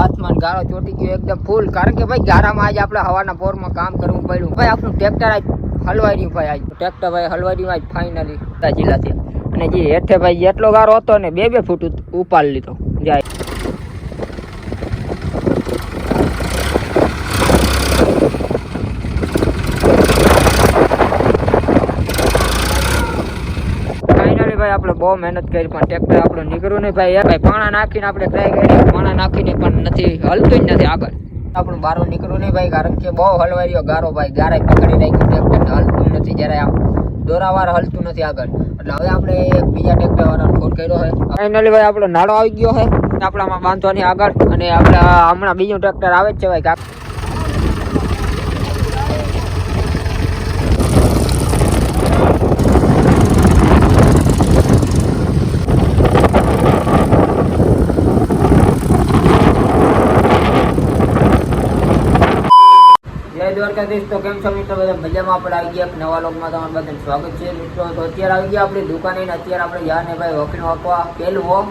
હાથમાં ગાળો ચોટી ગયો એકદમ ફૂલ કારણ કે ભાઈ ગારામાં આજે આપણે હવાના પોરમાં કામ કરવું પડ્યું. ભાઈ આપણું ટ્રેક્ટર આજ હલવાઈ રહ્યું ભાઈ આજ. ટ્રેક્ટર ભાઈ હલવાઈ રહ્યું આજ ફાઇનલી જિલ્લાથી અને જે હેઠે ભાઈ જેટલો ગારો હતો ને બે બે ફૂટ ઉપાડી લીધો. જાય ફાઇનલી ભાઈ, આપણે બહુ મહેનત કરી, પણ ટ્રેક્ટર આપણું નીકળ્યું નહીં ભાઈ એ ભાઈ, પાણા નાખીને આપણે ટ્રાય કરી, પાણા નાખીને પણ નથી, હલતું જ નથી આગળ. આપણું બારો નીકળ્યું નહીં ભાઈ, કારણ કે બહુ હલવાઈ રહ્યો ગારો ભાઈ ગારે પકડી રાખ્યું ટ્રેક્ટર હલતું નથી જ્યારે આમ. દોરાવાર હલતું નથી આગળ. એટલે હવે આપણે એક બીજા ટ્રેક્ટર વાળાને ફોન કર્યો છે. ફાઇનલી ભાઈ, આપણો નાળો આવી ગયો છે. આપણામાં બાંધવાની આગળ, અને આપણે હમણાં બીજું ટ્રેક્ટર આવે જ છે ભાઈ, કાક જય દ્વારકાધીશ તો કેમ છો મિત્રો? બધા મજામાં? આપણે આવી ગયા એક નવા લોકમાં તમારું બધાને સ્વાગત છે મિત્રો. તો અત્યારે આવી ગયા આપણી દુકાને ને અત્યારે આપણે જાને ભાઈ વખીણ વાંકવા પહેલું વોમ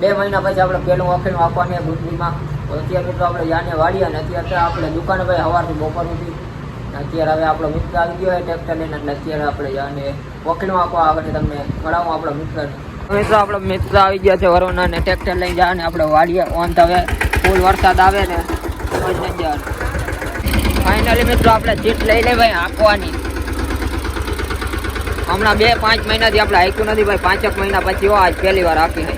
બે મહિના પછી આપણે પહેલું વખીણ વાંકવાની બુદ્ધિમાં તો અત્યારે મિત્રો આપણે જાને વાળી અને અત્યારે આપણે દુકાને ભાઈ સવારથી બપોર સુધી. અત્યારે હવે આપણો મિત્ર આવી ગયો હોય ટ્રેક્ટર લઈને. એટલે અત્યારે આપણે જાને વખીણ વાંકવા આગળ તમને મળાવું આપણો મિત્ર. મિત્રો, આપણો મિત્ર આવી ગયા છે વરુણ અને ટ્રેક્ટર લઈને. જાય ને આપણે વાળીએ. ઓન હવે ફૂલ વરસાદ આવે ને. સમજ નહીં ફાઇનલી મિત્રો આપણે સીટ લઈ લે ભાઈ હાંકવાની. હમણાં બે પાંચ મહિનાથી આપણે હાંક્યું નથી ભાઈ, પાંચેક મહિના પછી આજ પહેલી વાર હાંકી છે.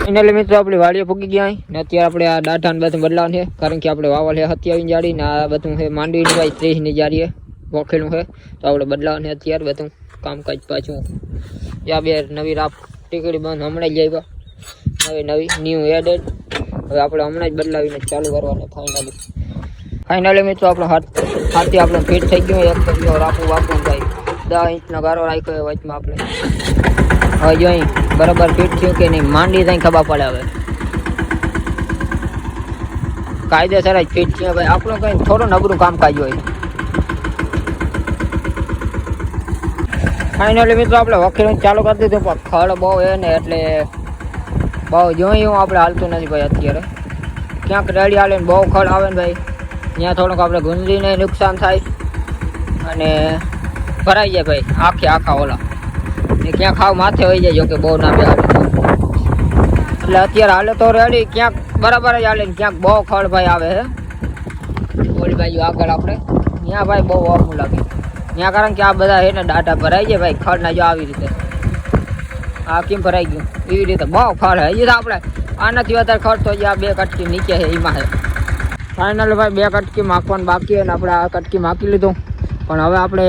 ફાઇનલી મિત્રો આપણી વાડીએ ફૂકી ગયા ને અત્યારે આપણે આ દાઠાને બધું બદલાવાનું છે, કારણ કે આપણે વાવલ છે સત્યાવીસ જાડી ને આ બધું છે માંડવીની ભાઈ ત્રીસની જાડીએ વોખેલું છે. તો આપણે બદલાવાનું અત્યારે બધું કામકાજ પાછું. ત્યાં બે નવી રાફ ટીકડી બંધ હમણાં જ આવ્યા. નવી નવી ન્યૂ એડેડ હવે આપણે હમણાં જ બદલાવીને ચાલુ કરવાનું ફાઇનલી ફાઇનલી મિત્રો, આપણો હાથ હાથી આપણો ફિટ થઈ ગયો. એક તો રાખવું વાપરું ભાઈ. દસ ઇંચનો ગારો રાખ્યો વચમાં આપણે. હવે જો અહીં બરાબર ફિટ થયું કે નહીં, માંડી થઈ ખબર પડે હવે. કાયદેસર જ ફિટ થયું ભાઈ. આપણું કંઈ થોડું નબળું કામકાજ હોય. ફાઇનલી મિત્રો, આપણે વકીલ ચાલુ કરી દીધું, પણ ખડ બહુ હે ને, એટલે બહુ હું આપણે હાલતું નથી ભાઈ અત્યારે. ક્યાંક રેડી હાલે ને બહુ ખડ આવે ને ભાઈ. ત્યાં થોડુંક આપણે ગુંદરીને નુકસાન થાય. અને ભરાઈ જાય ભાઈ, આખે આખા ઓલા. એ ક્યાંક ખાવ માથે હોઈ જાય જોકે બહુ ના બે એટલે અત્યારે હાલે તો રેડી, ક્યાંક બરાબર જ હાલે ને ક્યાંક બહુ ખડ ભાઈ આવે હે. ઓલી બાજુ આગળ આપણે. ત્યાં ભાઈ બહુ ઓછું લાગે. ત્યાં કારણ કે આ બધા એને ડાટા ભરાઈ જાય ભાઈ, ખડ ના જો આવી રીતે. આ કેમ ભરાઈ ગયું? એવી રીતે બહુ ફળ હજી તો આપણે આનાથી વધારે ખર્ચ જે આ બે કટકી નીચે છે એમાં છે ફાઇનલ ભાઈ, બે કટકી માખવાનું બાકી અને આપણે આ કટકી માખી લીધું. પણ હવે આપણે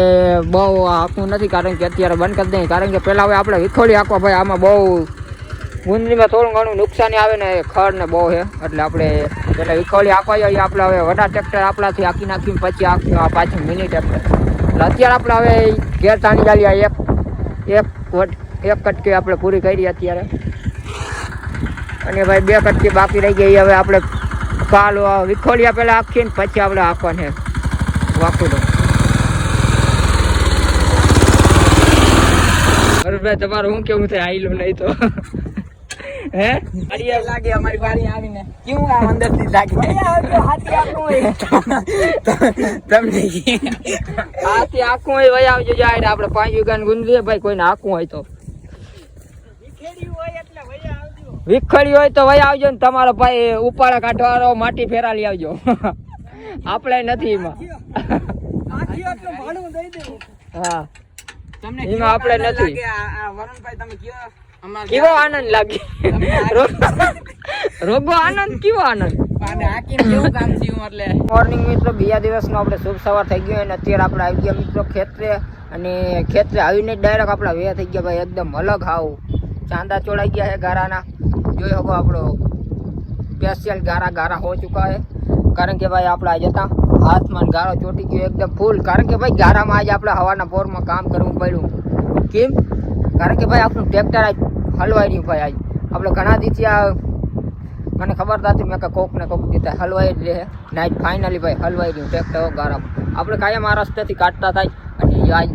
બહુ હાંકવું નથી કારણ કે અત્યારે બંધ કરી દઈએ. કારણ કે પહેલાં હવે આપણે વિખોડી હાંકવા ભાઈ, આમાં બહુ ગુંદરીમાં થોડું ઘણું નુકસાની આવે ને ખડ ને બહુ છે એટલે આપણે એટલે વિખોડી હાંકવા જઈએ. આપણે હવે વડા ટ્રેક્ટર આપણાથી હાંકી નાખીને પછી હાંક્યું આ પાછું મિની ટ્રેક્ટર એટલે અત્યારે આપણે હવે ઘેર તાણી ચાલી એક એક એક કટકી આપણે પૂરી કરી અત્યારે. અને ભાઈ બે કટકી બાકી રહી ગઈ. હવે આપણે કાલ વિખોડિયા પહેલાં આખીને પછી આપણે આપવાને છે વાકું ભાઈ તમારું શું કેવું થાય આઈલું નહીં તો. હે? લાગે અમારી બારી આવીને. કેવું આમ અંદરથી લાગે? હાથી આપણું તમને આથી આખું હોય વહી આવજો. જાય આપણે પાંચ વીઘા ગુંદરી ભાઈ કોઈને આખું હોય તો વિખેર્યું હોય એટલે વહી આવજો વિખડી હોય તો વહી આવજો ને તમારો ભાઈ ઉપાડા કાઢવાનો માટી ફેરા લઈ આવજો. આપણે નથી એમાં. આખી આટલું ભાડું દઈ દેવું. હા. એમાં આપણે આનંદ નથી. કેવો? આનંદ લાગે? રોગો આનંદ? કેવો આનંદ? અને હાકીને કેવું કામ થયું એટલે? મોર્નિંગ મિત્રો બીજા દિવસનો આપણે શુભ સવાર થઈ ગયો અને અત્યારે આપણે આવી ગયા મિત્રો ખેતરે. અને ખેતરે આવીને ડાયરેક્ટ આપણા વે થઈ ગયા ભાઈ એકદમ અલગ હાવ. ચાંદા ચોડાઈ ગયા છે ગારાના. જોઈ શકો આપણો સ્પેશિયલ ગારા ગારા હો ચુકા છે. કારણ કે ભાઈ આપણે આજે હતા હાથમાં ગારો ચોટી ગયો એકદમ ફૂલ કારણ કે ભાઈ ગારામાં આજે આપણે હવાના પોરમાં કામ કરવું પડ્યું. કેમ? કારણ કે ભાઈ આપણું ટ્રેક્ટર આજ હલવાઈ રહ્યું ભાઈ આજ. આપણે ઘણા દિવસથી આ મને ખબર નથી મેં કે કોક ને કોક દીધા હલવાઈ જ રહે. નાઈટ ફાઇનલી ભાઈ હલવાઈ રહ્યું ટ્રેક્ટર ગારામાં. આપણે કાયમ આ રસ્તેથી કાઢતા થાય અને આજ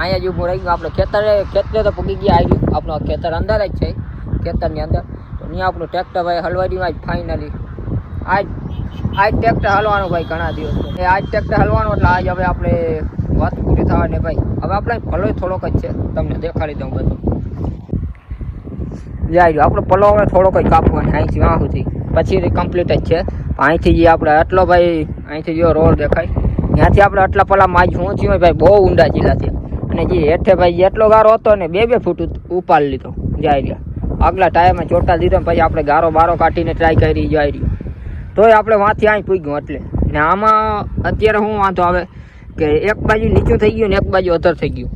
અહીંયા જ ઊભું રહી ગયું આપણે ખેતરે ખેતરે તો પૂગી ગયા આવી ગયું આપણું ખેતર અંદર જ છે. ખેતરની અંદર. તો ત્યાં આપણું ટ્રેક્ટર ભાઈ હલવાડીમાં જ ફાઇનલી આજ આજ ટ્રેક્ટર હલવાનું ભાઈ ઘણા દિવસ એ આજ ટ્રેક્ટર હલવાનું એટલે આજ હવે આપણે વાત પૂરી થવાની ભાઈ. હવે આપણે ભલો થોડોક જ છે. તમને દેખાડી દઉં બધું. જાય આપણો પલો હવે થોડોક જ કાપવાનો અહીંથી વાં સુધી પછી કમ્પ્લીટ જ છે. અહીંથી જે આપણે આટલો ભાઈ, અહીંથી જો રોડ દેખાય. ત્યાંથી આપણે આટલા પલામાં માજ શું થયું ભાઈ, બહુ ઊંડા જિલ્લા છે અને જે હેઠે ભાઈ જેટલો ગારો હતો ને બે બે ફૂટ ઉપાડી લીધો, જાય રહ્યા. આગલા ટાયરમાં ચોટા દીધો ને પછી આપણે ગારો બારો કાઢીને ટ્રાય કરી, જાય રહ્યો. તોય આપણે વાંથી અહીં પૂગ્યું એટલે. ને આમાં અત્યારે શું વાંધો આવે કે એક બાજુ નીચું થઈ ગયું ને એક બાજુ અધર થઈ ગયું.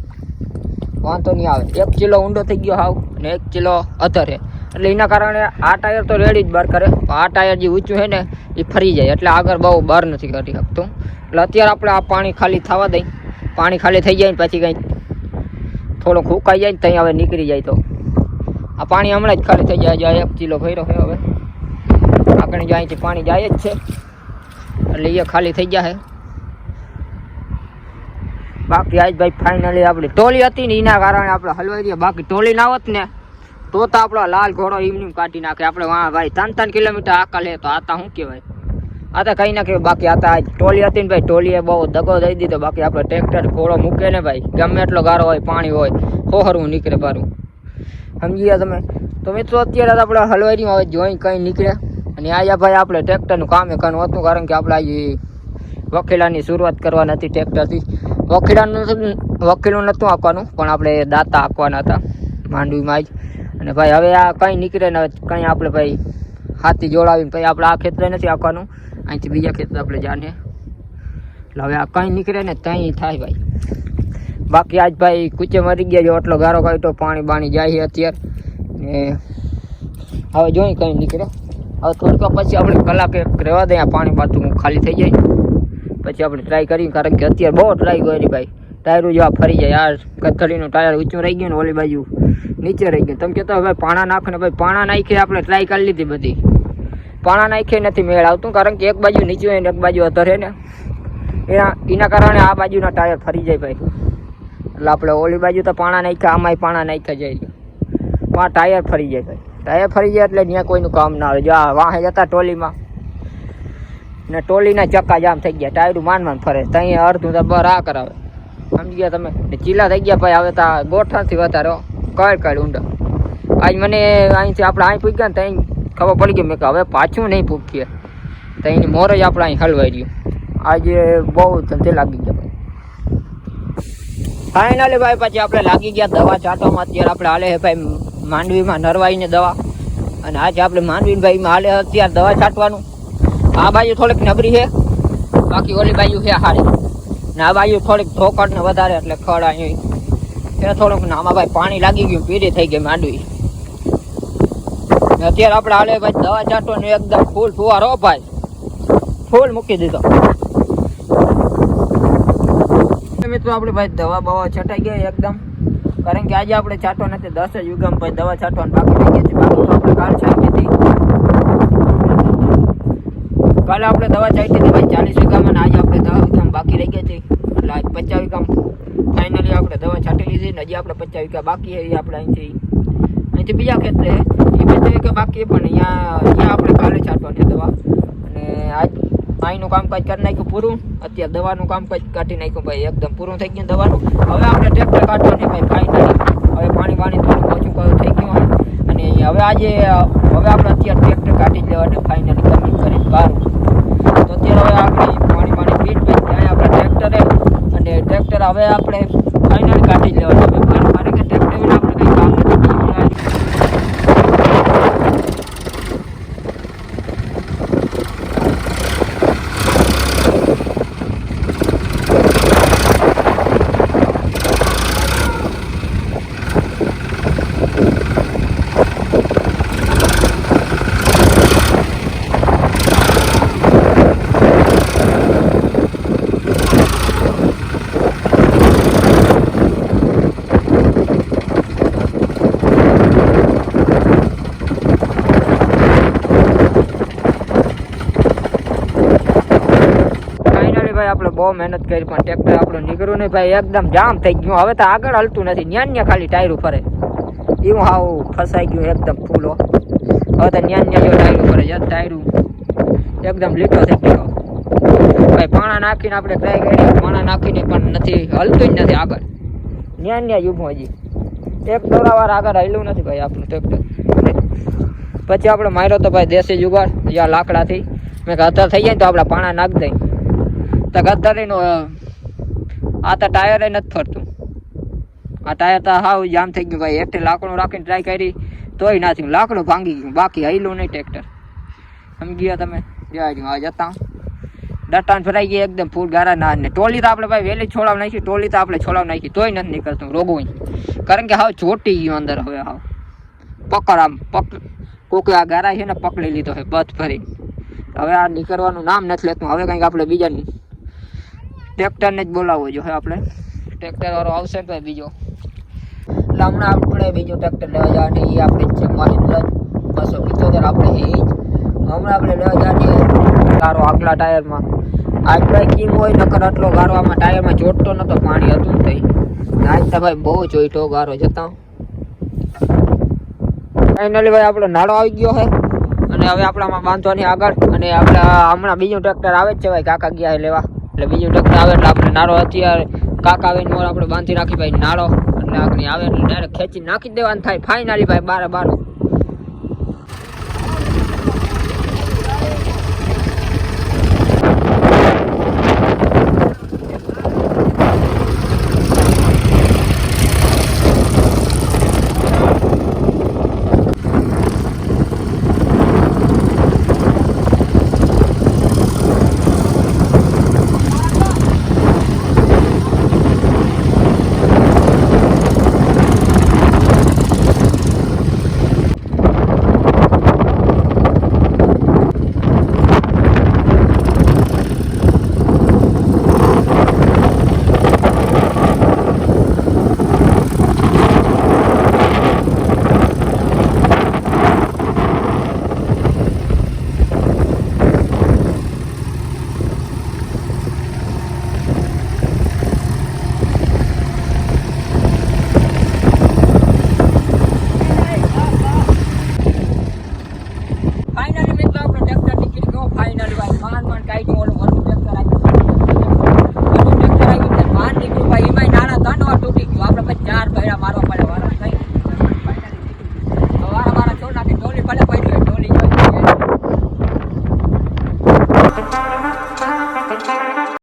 વાંધો નહીં આવે. એક કિલો ઊંડો થઈ ગયો હાવ ને એક કિલો અધર એટલે એના કારણે આ ટાયર તો રેડી જ બહાર કરે. આ ટાયર જે ઊંચું છે ને એ ફરી જાય. એટલે આગળ બહુ બહાર નથી કરી શકતું. એટલે અત્યારે આપણે આ પાણી ખાલી થવા દઈ. પાણી ખાલી થઈ જાય ને પછી કંઈ થોડુંક સુકાઈ જાય ને ત્યાં હવે નીકળી જાય તો. આ પાણી હમણાં જ ખાલી થઈ જાય જો એક કિલો ભર્યો છે હવે. આગળ જો અહીંથી પાણી જાય જ છે. એટલે એ ખાલી થઈ જાય. બાકી આજ ભાઈ ફાઇનલી આપણી ટોલી હતી ને એના કારણે આપણે હલવાઈ દઈએ બાકી ટોલી ના હોત ને, તો તો આપણો લાલ ઘોડો એમની કાઢી નાખે. આપણે વાં ભાઈ, ત્રણ ત્રણ કિલોમીટર આકા લે તો આતા શું કહેવાય? આ તો કઈ ના કહેવાય બાકી આ તો ટોલી હતી ને ભાઈ, ટોલીએ બહુ દગો દઈ દીધો. બાકી આપણે ટ્રેક્ટર ઘોડો મૂકે ને ભાઈ, ગમે એટલો ગારો હોય, પાણી હોય હોહરવું નીકળે પારું સમજી ગયા તમે? તો મિત્રો, અત્યારે આપણે હલવાઈ હોય જોઈ કંઈ નીકળે. અને આયા ભાઈ આપણે ટ્રેક્ટરનું કામ એ કાનું હતું, કારણ કે આપણે આજે વકીલાની શરૂઆત કરવાની હતી ટ્રેક્ટરથી. વકીલાનું વકીલું નહોતું આપવાનું, પણ આપણે દાતા આપવાના હતા માંડવીમાં જ અને ભાઈ, હવે આ કંઈ નીકળે ને કંઈ આપણે ભાઈ હાથી જોડાવીને પછી આપણે આ ખેતરે નથી આપવાનું. અહીંથી બીજા ખેતર આપણે જાને. એટલે હવે આ કંઈ નીકળે ને ત્યાં થાય ભાઈ. બાકી આજ ભાઈ કૂચે મરી ગયા જો એટલો ગારો કાઢ્યો પાણી બાણી જાય અત્યારે. ને હવે જોઈ કંઈ નીકળે. હવે થોડીક પછી આપણે કલાક એક રહેવા દઈએ પાણી બાથું ખાલી થઈ જાય. પછી આપણે ટ્રાય કરીએ, કારણ કે અત્યારે બહુ ટ્રાય કરી ભાઈ. ટાયરો જેવા ફરી જાય. યાર કથળીનું ટાયર ઊંચું રહી ગયું ને ઓલી બાજુ નીચે રહી ગયું. તમે કહેતા ભાઈ પાણા નાખો ને, ભાઈ પાણા નાખી આપણે ટ્રાય કરી લીધી બધી. પાણા નાખે નથી, મેળ આવતું, કારણ કે એક બાજુ નીચું હોય ને એક બાજુ વધારે ને, એના એના કારણે આ બાજુના ટાયર ફરી જાય ભાઈ. એટલે આપણે ઓલી બાજુ તો પાણા નાખ્યા, આમાંય પાણા નાખ્યા જાય પણ ટાયર ફરી જાય ભાઈ. ટાયર ફરી જાય એટલે ત્યાં કોઈનું કામ ના આવે. જો આ વાહે જતા ટોલીમાં, ને ટોલીના ચક્કા જામ થઈ ગયા, ટાયરું માન માન ફરે. ત્યાં અડધું તો બર આ કરાવે. સમજી ગયા તમે? ચીલા થઈ ગયા ભાઈ, હવે તો ગોઠણથી વધારે કળ કળ ઊંડા. આજ મને અહીંથી આપણે અહીં પૂગ્યા ને ત્યાં ખબર પડી ગઈ મેં કે હવે પાછું નહીં પૂગીએ તો એની મોર જ આપણે અહીં હલવાઈ રહ્યું. આજે બહુ ધંધે લાગી ગયા ભાઈ. ફાઇનલી ભાઈ, પછી આપણે લાગી ગયા દવા ચાટવામાં અત્યારે આપણે હાલે છે ભાઈ માંડવીમાં નરવાઈને દવા. અને આજે આપણે માંડવી ભાઈમાં હાલે અત્યારે દવા છાંટવાનું. આ બાજુ થોડીક નબરી છે. બાકી ઓલી બાજુ છે હારે. ને આ બાજુ થોડીક ઠોકર ને વધારે એટલે ખડ અહીં. થોડુંક ને આમાં ભાઈ પાણી લાગી ગયું પીરી થઈ ગઈ માંડવી. અત્યારે આપણે હાલે ભાઈ દવા છાંટવાનું એકદમ ફૂલ ફુવારો ભાઈ. ફૂલ મૂકી દીધો. મિત્રો આપણે ભાઈ દવા બવા છટાઈ ગયા એકદમ. કારણ કે આજે આપણે છાંટવા નથી, દસ જ યુગમ ભાઈ દવા છાંટવાનું બાકી રહી ગયા છે બાકી તો આપણે કાલ છાંટી હતી. કાલે આપણે દવા છાંટી હતી ભાઈ ચાલીસ વીઘામાં ને આજે આપણે દવા વીઘામાં બાકી રહી ગયા છે એટલે આજ પચાસ વીઘામાં ફાઇનલી આપણે દવા છાંટી લીધી ને હજી આપણે પચાસ વીઘા બાકી એ આપણે અહીંથી અહીંથી બીજા ખેતરે એ કે બાકી પણ અહીંયા અહીંયા આપણે કાલે છે દવા. અને આજ અહીંનું કામકાજ કરી નાખ્યું પૂરું. અત્યારે દવાનું કામકાજ કાઢી નાખ્યું ભાઈ, એકદમ પૂરું થઈ ગયું દવાનું. હવે આપણે ટ્રેક્ટર કાઢવાની ભાઈ ફાઇનલી હવે પાણી વાણી થોડું ઓછું થઈ ગયું અને હવે આજે, હવે આપણે અત્યારે ટ્રેક્ટર કાઢી જ લેવાને ફાઇનલી કમિંગ કરી બહાર. તો અત્યારે હવે આપણે પાણી પાણી પીટ પીટ ત્યાં આપણે ટ્રેક્ટરે અને ટ્રેક્ટર હવે આપણે ફાઇનલી કાઢી જ લેવાનું બહુ મહેનત કરી, પણ ટ્રેક્ટર આપણું નીકળ્યું નહીં ભાઈ, એકદમ જામ થઈ ગયું. હવે તો આગળ હલતું નથી. ન્યાન ન્યા ખાલી ટાયર ફરે. એવું હાવ ફસાઈ ગયું એકદમ ફૂલો હવે તો ન્યાન ન્યા જો ટાયરું ફરે. યાર, ટાયર એકદમ લીટો થઈ ગયો. ભાઈ, પાણા નાખીને આપણે ટ્રાય કરી. પાણા નાખીને પણ નથી, હલતું જ નથી આગળ. ન્યાન ન્યા ઊભું હજી એક દોડાવાર આગળ હલ્યું નથી ભાઈ આપણું ટ્રેક્ટર પછી આપણે માર્યો તો ભાઈ દેશી જુગાડ, યા લાકડાથી. મેં ગદ્દર થઈ જાય તો આપણે પાણા નાખ દઈ તો ગદ્દરીનું આ તો ટાયર નથી ફરતું. આ ટાયર તો હાવ જામ થઈ ગયું, ભાઈ. એકઠે લાકડું રાખીને ટ્રાય કરી, તોય ના થયું. લાકડું ભાંગી ગયું. બાકી હૈલું નહીં ટ્રેક્ટર સમજી ગયા તમે? જવા જો આ જતા ડટાન ફરાઈ ગઈ એકદમ ફૂલ ગારા ના ને ટોલી તો આપણે ભાઈ વહેલી છોડાવ નાખી. ટોલી તો આપણે છોડાવ નાખી. તોય નથી નીકળતું રોગવું કારણ કે હાવ ચોટી ગયું અંદર હવે હાવ. પકડ આમ, પક, કોકે આ ગારા છે ને પકડી લીધો છે બધ ફરી. હવે આ નીકળવાનું નામ નથી લેતું. હવે કંઈક આપણે બીજા ટ્રેક્ટરને જ બોલાવવો જોઈએ આપણે. ટ્રેક્ટર વાળો આવશે ને બીજો. એટલે હમણાં આપણે બીજું ટ્રેક્ટર લેવા જવાની એ આપણે છે મહિન્દ્રા બસો પિત્તોતેર આપણે એ જ. હમણાં આપણે લેવા જવાની ગારો આગલા ટાયરમાં. ભાઈ કેમ હોય નકર આટલો ગારો આમાં ટાયરમાં ચોટતો નતો પાણી હતું થઈ. આજ તો ભાઈ બહુ જોઈતો ગારો જતા. ફાઇનલી ભાઈ આપણો નાળો આવી ગયો છે. અને હવે આપણામાં બાંધવાની આગળ અને આપણે હમણાં બીજું ટ્રેક્ટર આવે જ છે ભાઈ કાકા ગયા છે લેવા. એટલે બીજું ટ્રેક્ટર આવે એટલે આપણે નાળો અત્યારે કાકા આવે મોર આપણે બાંધી રાખી ભાઈ નાળો. એટલે આગળ આવે એટલે ડાયરેક્ટ ખેંચી નાખી દેવાનું થાય. ફાઇનલી ભાઈ બારે બાર.